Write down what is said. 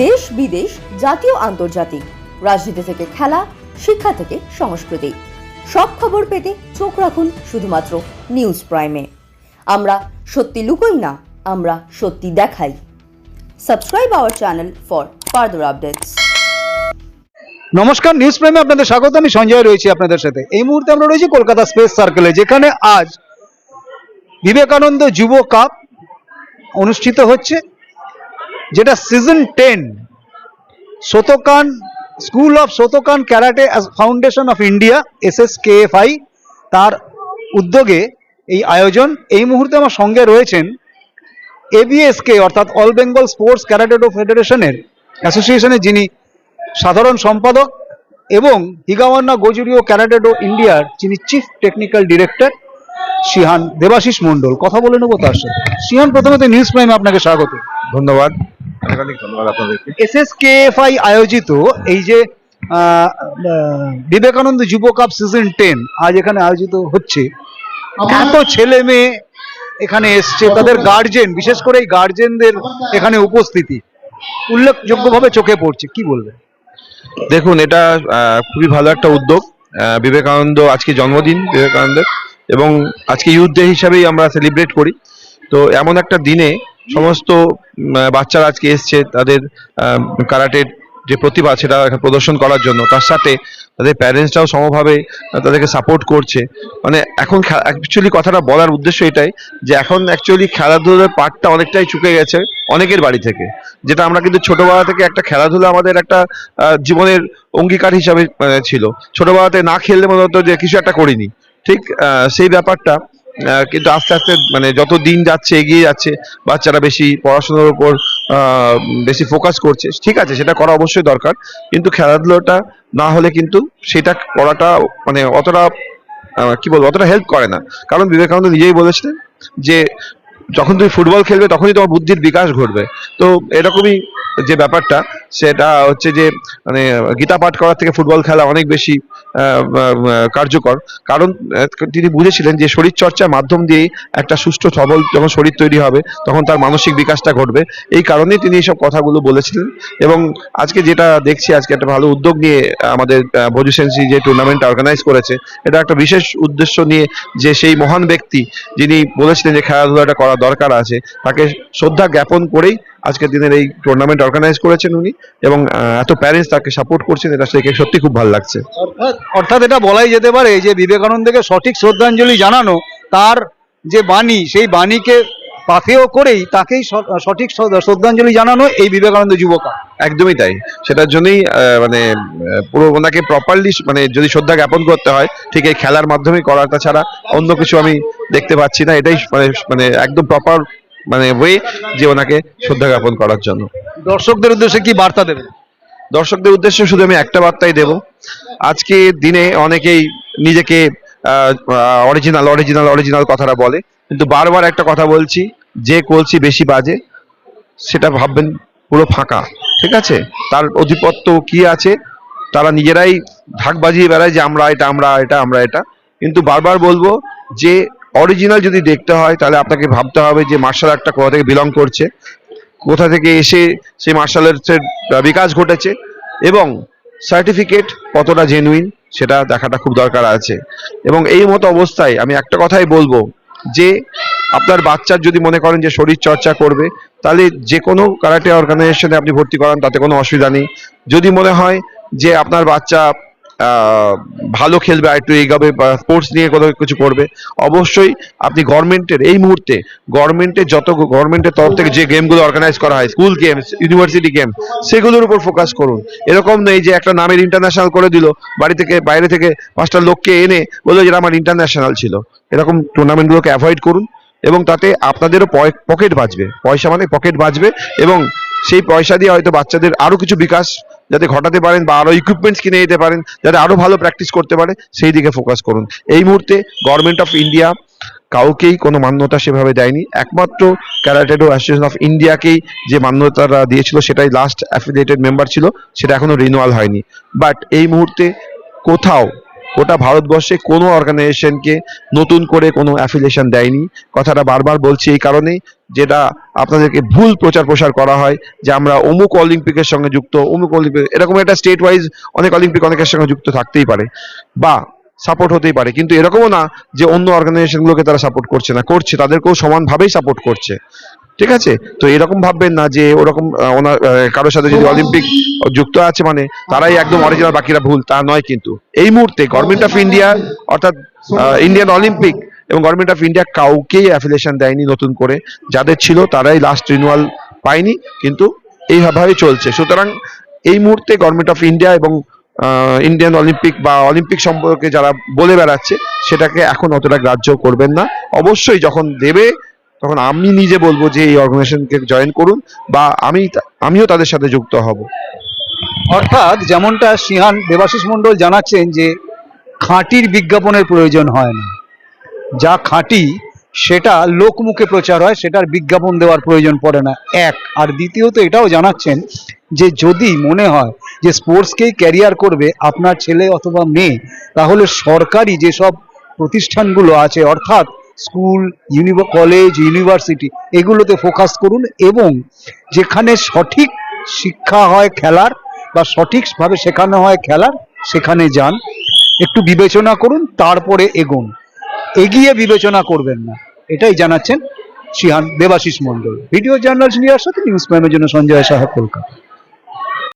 দেশ বিদেশ, জাতীয়, আন্তর্জাতিক। রাজনীতি থেকে খেলা, শিক্ষা থেকে সংস্কৃতি। সব খবর পেতে চোখ রাখুন শুধুমাত্র নিউজ প্রাইমে। আমরা সত্যি লুকোই না, আমরা সত্যি দেখাই। Subscribe our channel for further updates. নমস্কার, নিউজ প্রাইমে আপনাদের স্বাগত, আমি সঞ্জয় রয়েছি আপনাদের সাথে। এই মুহূর্তে আমরা রয়েছি কলকাতা স্পেস সার্কেলে, যেখানে আজ বিবেকানন্দ যুব কাপ অনুষ্ঠিত হচ্ছে। যেটা season ten Shotokan school of Shotokan karate foundation of India S S K F I তার উদ্যোগে এই আয়োজন। এই মুহূর্তে আমার সঙ্গে রয়েছেন এবিএসকে অর্থাৎ অল বেঙ্গল স্পোর্টস ক্যারাটেডো ফেডারেশনের অ্যাসোসিয়েশনের যিনি সাধারণ সম্পাদক এবং হিগাওয়ান্না গোজুরিও ক্যারাটেডো ইন্ডিয়ার যিনি chief technical director Shihan Debashis Mondal কথা বলে নেব তার সাথে। সিহান প্রথমত নিউজ প্রাইমে আপনাকে স্বাগত। ধন্যবাদ। অনেক অনেক ধন্যবাদ আপনাদেরকে। S S K F I আয়োজিত এই যে বিবেকানন্দ যুব কাপ সিজন টেন আজ এখানে আয়োজিত হচ্ছে। এত ছেলে মেয়ে এখানে এসছে তাদের গার্জেন বিশেষ করে এই গার্জেনদের এখানে উপস্থিতি। উল্লেখযোগ্যভাবে চোখে পড়ছে কি বলবেন? দেখুন এটা খুবই ভালো একটা উদ্যোগ। বিবেকানন্দ আজকে জন্মদিন বিবেকানন্দের এবং আজকে ইউথ ডে হিসাবেই আমরা সেলিব্রেট করি। তো এমন একটা দিনে সমস্ত বাচ্চারা আজকে এসছে তাদের কারাটের যে প্রতিভা সেটা প্রদর্শন করার জন্য। তার সাথে তাদের প্যারেন্টসরাও সমভাবে তাদেরকে সাপোর্ট করছে। মানে এখন অ্যাকচুয়ালি কথাটা বলার উদ্দেশ্য এটাই যে এখন অ্যাকচুয়ালি খেলাধুলার পার্টটা অনেকটাই চুকে গেছে অনেকের বাড়ি থেকে। যেটা আমরা কিন্তু ছোটবেলা থেকে একটা খেলাধুলা আমাদের একটা জীবনের অঙ্গীকার হিসাবে ছিল। ছোটবেলাতে না খেললে মনে হতো যে কিছু একটা করিনি। ঠিক সেই ব্যাপারটা কিন্তু আস্তে আস্তে মানে যত দিন যাচ্ছে, এগিয়ে যাচ্ছে, বাচ্চারা বেশি পড়াশোনার উপর বেশি ফোকাস করছে, ঠিক আছে, সেটা করা অবশ্যই দরকার, কিন্তু খেলাধুলোটা না হলে কিন্তু সেটা করাটা মানে অতটা কি বলব, অতটা হেল্প করে না। কারণ বিবেকানন্দ নিজেই বলেছিলেন যে, যখন তুমি ফুটবল খেলবে, তখনই তোমার বুদ্ধির বিকাশ ঘটবে। তো এরকমই যে ব্যাপারটা সেটা হচ্ছে যে মানে গীতা পাঠ করার থেকে ফুটবল খেলা অনেক বেশি কার্যকর। কারণ তিনি বুঝেছিলেন যে শরীর চর্চার মাধ্যম দিয়েই একটা সুষ্ঠু সবল যখন শরীর তৈরি হবে, তখন তার মানসিক বিকাশটা ঘটবে। এই কারণেই তিনি এইসব কথাগুলো বলেছিলেন। এবং আজকে যেটা দেখছি, আজকে একটা ভালো উদ্যোগ নিয়ে আমাদের ভজু সেন্সি যে টুর্নামেন্ট অর্গানাইজ করেছে, এটা একটা বিশেষ উদ্দেশ্য নিয়ে যে সেই মহান ব্যক্তি যিনি বলেছিলেন যে খেলাধুলাটা করা দরকার আছে, তাকে শ্রদ্ধা জ্ঞাপন করেই আজকের দিনের এই টুর্নামেন্ট অর্গানাইজ করেছেন উনি এবং এত প্যারেন্টস তাকে সাপোর্ট করছেন এটা দেখে সত্যি খুব ভালো লাগছে। অর্থাৎ এটা বলাই যেতে পারে যে বিবেকানন্দকে সঠিক শ্রদ্ধাঞ্জলি জানানো তার যে বাণী সেই বাণীকে পাথেয় করেই তাকেই সঠিক শ্রদ্ধাঞ্জলি জানানো এই বিবেকানন্দ যুবক একদমই তাই। সেটার জন্যই মানে পুরো ওনাকে প্রপারলি মানে যদি শ্রদ্ধা জ্ঞাপন করতে হয় ঠিক এই খেলার মাধ্যমে করা তাছাড়া অন্য কিছু আমি দেখতে পাচ্ছি না। এটাই মানে মানে একদম প্রপার মানে ওয়ে যে ওনাকে শ্রদ্ধা জ্ঞাপন করার জন্য। দর্শকদের উদ্দেশ্যে কি বার্তা দেবেন? দর্শকদের উদ্দেশ্যে শুধু আমি একটা বার্তাই দেব। আজকে দিনে অনেকেই নিজেকে অরিজিনাল অরিজিনাল অরিজিনাল কথাটা বলে। কিন্তু বারবার একটা কথা বলছি যে কলসি বেশি বাজে সেটা ভাববেন পুরো ফাঁকা ঠিক আছে? তার অধিপত্য কি আছে তারা নিজেরাই ঢাক বাজিয়ে বেড়ায় যে আমরা এটা আমরা এটা আমরা এটা। কিন্তু বারবার বলব যে অরিজিনাল যদি দেখতে হয়, তাহলে আপনাকে ভাবতে হবে যে মার্শাল আর্টটা কোথা থেকে বিলং করছে, কোথা থেকে এসে সেই মার্শাল আর্টসের বিকাশ ঘটেছে এবং সার্টিফিকেট কতটা জেনুইন সেটা দেখাটা খুব দরকার আছে। এবং এই মতো অবস্থায় আমি একটা কথাই বলব যে, আপনার বাচ্চার যদি মনে করেন যে শরীর চর্চা করবে, তাহলে যে কোনো কারাটে অর্গানাইজেশনে আপনি ভর্তি করান, তাতে কোনো অসুবিধা নেই। যদি মনে হয় যে আপনার বাচ্চা ভালো খেলবে আর একটু এগাবে বা স্পোর্টস নিয়ে কোনো কিছু করবে। অবশ্যই আপনি গভর্নমেন্টের এই মুহূর্তে গভর্নমেন্টের যত গভর্নমেন্টের তরফ থেকে যে গেমগুলো অর্গানাইজ করা হয় স্কুল গেমস ইউনিভার্সিটি গেম সেগুলোর উপর ফোকাস করুন। এরকম নেই যে একটা নামের ইন্টারন্যাশনাল করে দিল, বাড়ি থেকে, বাইরে থেকে পাঁচটা লোককে এনে বলল যেটা আমার ইন্টারন্যাশনাল ছিল। এরকম টুর্নামেন্টগুলোকে অ্যাভয়েড করুন এবং তাতে আপনাদেরও পকেট বাঁচবে। পয়সা মানে পকেট বাঁচবে এবং সেই পয়সা দিয়ে হয়তো বাচ্চাদের আরও কিছু বিকাশ যাতে ঘটাতে পারেন বা আরও ইকুইপমেন্টস কিনে নিতে পারেন, যাতে আরও ভালো প্র্যাকটিস করতে পারে, সেই দিকে ফোকাস করুন। এই মুহূর্তে গভর্নমেন্ট অফ ইন্ডিয়া কাউকেই কোনো মান্যতা সেভাবে দেয়নি। একমাত্র ক্যারাটেডো অ্যাসোসিয়েশন অফ ইন্ডিয়াকেই যে মান্যতাটা দিয়েছিল, সেটাই লাস্ট অ্যাফিলিয়েটেড মেম্বার ছিল, সেটা এখনও রিনুয়াল হয়নি। বাট এই মুহূর্তে কোথাও গোটা ভারতবর্ষে কোনো অর্গানাইজেশনকে নতুন করে কোনো অ্যাফিলিয়েশন দেয়নি। কথাটা বারবার বলছি এই কারণেই যেটা আপনাদেরকে ভুল প্রচার প্রসার করা হয়, যে আমরা অমুক অলিম্পিকের সঙ্গে যুক্ত, অমুক অলিম্পিক এরকম একটা স্টেট ওয়াইজ অনেক অলিম্পিক অনেকের সঙ্গে যুক্ত থাকতেই পারে বা সাপোর্ট হতেই পারে। কিন্তু এরকমও না যে অন্য অর্গানাইজেশনগুলোকে তারা সাপোর্ট করছে না, করছে, তাদেরকেও সমানভাবেই সাপোর্ট করছে। ঠিক আছে? তো এরকম ভাববেন না যে ওরকম ওনার কারোর সাথে যদি অলিম্পিক যুক্ত আছে মানে তারাই একদম অরিজিনাল বাকিরা ভুল, তা নয় কিন্তু। এই মুহূর্তে গভর্নমেন্ট অফ ইন্ডিয়া অর্থাৎ ইন্ডিয়ান অলিম্পিক এবং গভর্নমেন্ট অফ ইন্ডিয়া কাউকেই অ্যাফিলিয়েশন দেয়নি নতুন করে। যাদের ছিল তারাই লাস্ট রিনুয়াল পায়নি, কিন্তু এইভাবেই চলছে। সুতরাং এই মুহূর্তে গভর্নমেন্ট অফ ইন্ডিয়া এবং ইন্ডিয়ান অলিম্পিক বা অলিম্পিক সম্পর্কে যারা বলে বেড়াচ্ছে, সেটাকে এখন অতটা গ্রাহ্য করবেন না। অবশ্যই যখন দেবে তখন আমি নিজে বলব যে এই অর্গানাইজেশনকে জয়েন করুন বা আমি আমিও তাদের সাথে যুক্ত হব। অর্থাৎ যেমনটা সিহান দেবাশিস মণ্ডল জানাচ্ছেন যে খাঁটির বিজ্ঞাপনের প্রয়োজন হয় না। যা খাঁটি, সেটা লোকমুখে প্রচার হয়, সেটার বিজ্ঞাপন দেওয়ার প্রয়োজন পড়ে না। এক। আর দ্বিতীয়ত এটাও জানাচ্ছেন যে যদি মনে হয় যে স্পোর্টসকেই ক্যারিয়ার করবে আপনার ছেলে অথবা মেয়ে, তাহলে সরকারি যেসব প্রতিষ্ঠানগুলো আছে, অর্থাৎ স্কুল কলেজ ইউনিভার্সিটি এগুলোতে ফোকাস করুন এবং যেখানে সঠিক শিক্ষা হয় খেলার বা সঠিকভাবে শেখানো হয় খেলার, সেখানে যান। একটু বিবেচনা করুন, তারপরে এগোন। এগিয়ে বিবেচনা করবেন না। এটাই জানাচ্ছেন Shihan Debashis Mondal. Video journalist নিয়ে সাথে নিউজ প্রাইমের জন্য সঞ্জয় সাহা কলকাতা।